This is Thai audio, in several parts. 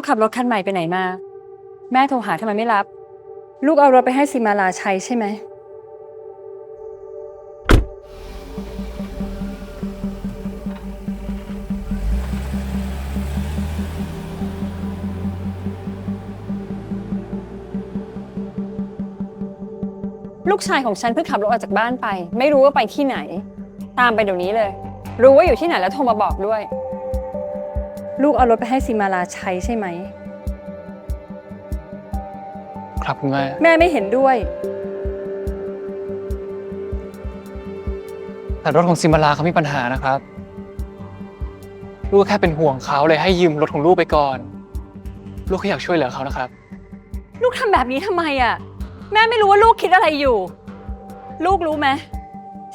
ูกขับรถคันใหม่ไปไหนมา แม่โทรหาทำไมไม่รับ ลูกเอารถไปให้ซิมาลาใช้ใช่ไหม ลูกชายของฉันเพิ่งขับรถออกจากบ้านไป ไม่รู้ว่าไปที่ไหน ตามไปเดี๋ยวนี้เลย รู้ว่าอยู่ที่ไหนแล้วโทรมาบอกด้วย ลูกเอารถไปให้ซิมาลาใช้ใช่ไหม ครับคุณแม่ แม่ไม่เห็นด้วย แต่รถของซิมาลาเขามีปัญหานะครับ ลูกแค่เป็นห่วงเขาเลยให้ยืมรถของลูกไปก่อน ลูกแค่อยากช่วยเหลือเขานะครับ ลูกทำแบบนี้ทำไมอะ แม่ไม่รู้ว่าลูกคิดอะไรอยู่ ลูกรู้ไหม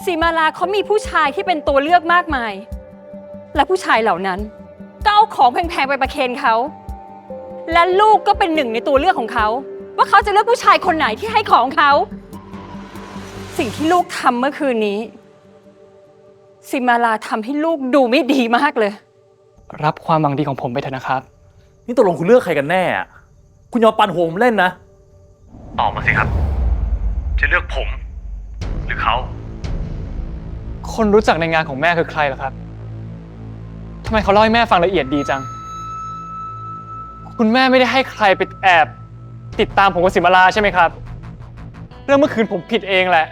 สีมาลาเขามีผู้ชายที่เป็นตัวเลือกมากมาย และผู้ชายเหล่านั้น ก็เอาของแพงๆไปประเคนเขา และลูกก็เป็นหนึ่งในตัวเลือกของเขา ว่าเขาจะเลือกผู้ชายคนไหนที่ให้ของเขา สิ่งที่ลูกทำเมื่อคืนนี้ซิมาลาทำให้ลูกดูไม่ดีมากเลย รับความหวังดีของผมไปเถอะนะครับ นี่ตกลงคุณเลือกใครกันแน่อะคุณยอมปั่นหัวผมเล่นนะ ตอบมาสิครับ จะเลือกผม หรือเขา คนรู้จักในงานของแม่คือใครเหรอครับ ทำไมเขาเล่าให้แม่ฟังละเอียดดีจัง คุณแม่ไม่ได้ให้ใครไปแอบ ติดตามผมกับสิมาลาใช่ไหมครับ เรื่องเมื่อคืนผมผิดเองแหละ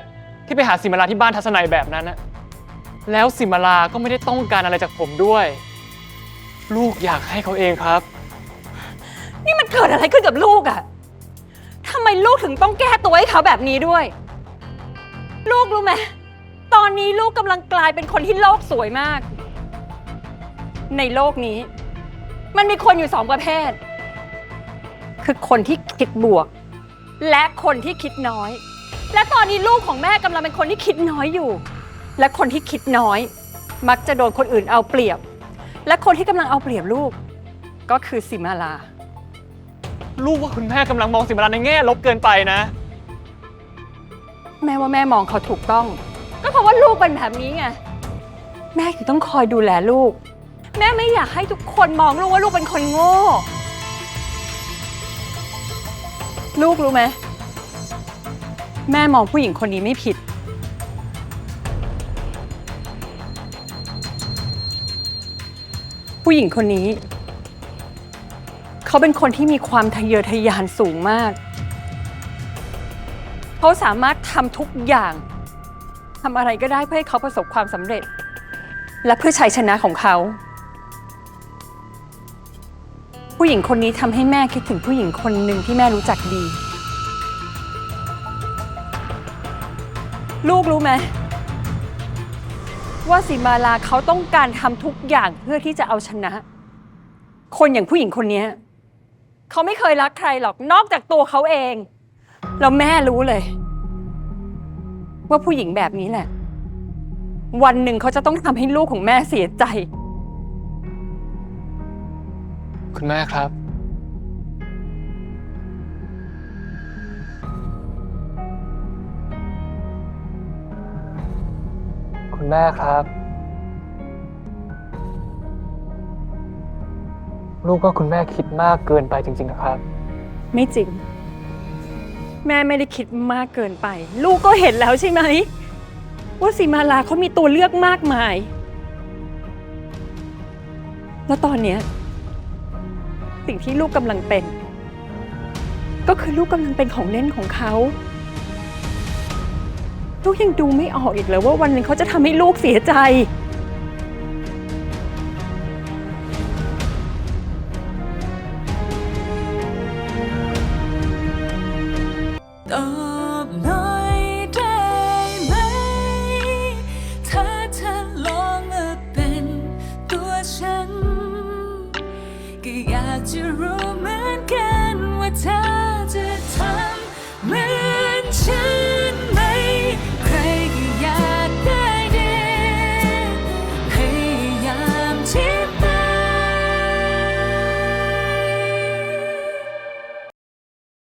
ที่ไปหาสิมาลาที่บ้านทัศนัยแบบนั้นนะแล้วสิมาลาก็ไม่ได้ต้องการอะไรจากผมด้วย ลูกอยากให้เขาเองครับ นี่มันเกิดอะไรขึ้นกับลูกอะทำไมลูกถึงต้องแก้ตัวให้เขาแบบนี้ด้วย ลูกรู้ไหมตอนนี้ลูกกำลังกลายเป็นคนที่โลกสวยมาก ในโลกนี้ มันมีคนอยู่สองประเภท คือคนที่คิดบวก และคนที่คิดน้อย และตอนนี้ลูกของแม่กำลังเป็นคนที่คิดน้อยอยู่ และคนที่คิดน้อย มักจะโดนคนอื่นเอาเปรียบ และคนที่กำลังเอาเปรียบลูก ก็คือสิมาลา ลูกว่าคุณแม่กำลังมองสิมาลาในแง่ลบเกินไปนะ แม่ว่าแม่มองเขาถูกต้อง ก็เพราะว่าลูกเป็นแบบนี้ไง แม่ถึงต้องคอยดูแลลูก แม่ไม่อยากให้ทุกคนมองลูกว่าลูกเป็นคนโง่ ลูกรู้ไหม แม่มองผู้หญิงคนนี้ไม่ผิด ผู้หญิงคนนี้ เขาเป็นคนที่มีความทะเยอทะยานสูงมาก เขาสามารถทำทุกอย่างทำอะไรก็ได้เพื่อให้เขาประสบความสำเร็จ และเพื่อชัยชนะของเขา ผู้หญิงคนนี้ทำให้แม่คิดถึงผู้หญิงคนหนึ่งที่แม่รู้จักดี ลูกรู้ไหมว่าสีมาลาเขาต้องการทำทุกอย่างเพื่อที่จะเอาชนะ คนอย่างผู้หญิงคนนี้เขาไม่เคยรักใครหรอกนอกจากตัวเขาเอง แล้วแม่รู้เลย ว่าผู้หญิงแบบนี้แหละ วันหนึ่งเขาจะต้องทำให้ลูกของแม่เสียใจ คุณแม่ครับ คุณแม่ครับ ลูกก็คุณแม่คิดมากเกินไปจริงๆนะครับ ไม่จริง แม่ไม่ได้คิดมากเกินไป ลูกก็เห็นแล้วใช่ไหม ว่าสีมาลาเขามีตัวเลือกมากมาย แล้วตอนเนี้ย สิ่งที่ลูกกำลังเป็น ก็คือลูกกำลังเป็นของเล่นของเขา ลูกยังดูไม่ออกอีกเลยว่าวันหนึ่งเขาจะทำให้ลูกเสียใจ got your room.